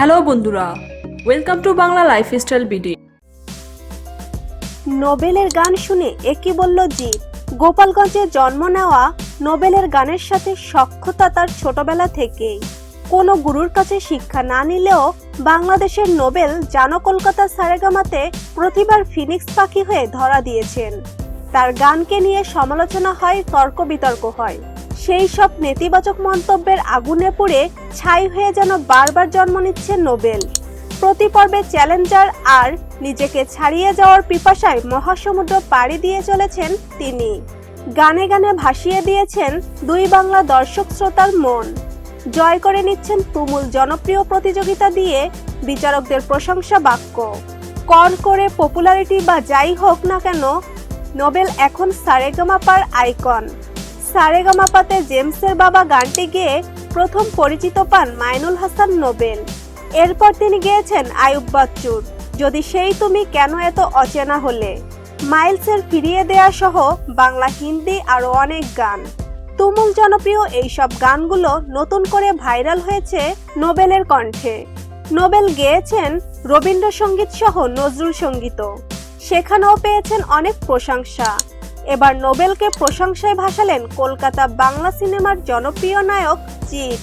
Hello বন্ধুরা welcome to Bangla lifestyle BD নোবেলের গান শুনে একই বলল জিৎ গোপালগঞ্জে জন্ম নেওয়া নোবেলের গানের সাথে সক্ষতা তার ছোটবেলা থেকেই। কোনো গুরুর কাছে শিক্ষা না নিলেও বাংলাদেশের নোবেল জানো কলকাতা সারেগামাতে প্রতিবার ফিনিক্স পাখি হয়ে ধরা দিয়েছেন। তার গানকে নিয়ে সমালোচনা হয়, তর্ক বিতর্ক হয়। সেই সব নেতিবাচক মন্তব্যের আগুনে পুড়ে ছাই হয়ে যেন বারবার জন্ম নিচ্ছে নোবেল। প্রতি পর্বে চ্যালেঞ্জার আর নিজেকে ছাড়িয়ে যাওয়ার পিপাসায় মহাসমুদ্র পাড়ি দিয়ে চলেছেন তিনি। গানে গানে ভাসিয়ে দিয়েছেন দুই বাংলা দর্শক শ্রোতার মন। জয় করে নিচ্ছেন তুমুল জনপ্রিয় প্রতিযোগিতা দিয়ে বিচারকদের প্রশংসা বাক্য। কর করে পপুলারিটি বা যাই হোক না কেন, নোবেল এখন সারেগামাপার আইকন। সারেগামাপাতে জেমসের বাবা গানটি গেয়ে প্রথম পরিচিত পান মাইনুল হাসান নোবেল। এরপর তিনি গেয়েছেন আয়ুব বাচ্চুর। যদি সেই তুমি কেন এত অচেনা হলে? মাইলসের ফিরিয়ে দেয়া সহ বাংলা, হিন্দি আরও অনেক গান। তুমুল জনপ্রিয় এইসব গানগুলো নতুন করে ভাইরাল হয়েছে নোবেলের কণ্ঠে। নোবেল গেয়েছেন রবীন্দ্রসঙ্গীত সহ নজরুল সংগীত সেখানেও পেয়েছেন অনেক প্রশংসা। এবার নোবেলকে প্রশংসায় ভাসালেন কলকাতা বাংলা সিনেমার জনপ্রিয় নায়ক জিৎ।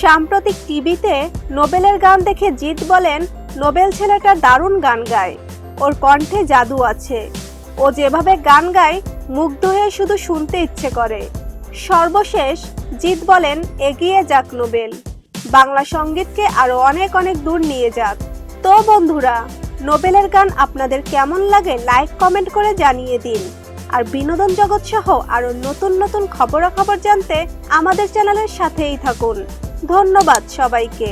সাম্প্রতিক টিভিতে নোবেলের গান দেখে জিৎ বলেন, নোবেল ছেলেটা দারুণ গান গায়। ওর কণ্ঠে জাদু আছে। ও যেভাবে গান গায়, মুগ্ধ হয়ে শুধু শুনতে ইচ্ছে করে। সর্বশেষ জিৎ বলেন, এগিয়ে যাক নোবেল। বাংলা সঙ্গীতকে আরও অনেক অনেক দূর নিয়ে যাক। তো বন্ধুরা, নোবেলের গান আপনাদের কেমন লাগে, লাইক, কমেন্ট করে জানিয়ে দিন। আর বিনোদন জগৎ সহ আরও নতুন নতুন খবরাখবর জানতে আমাদের চ্যানেলের সাথেই থাকুন। ধন্যবাদ সবাইকে।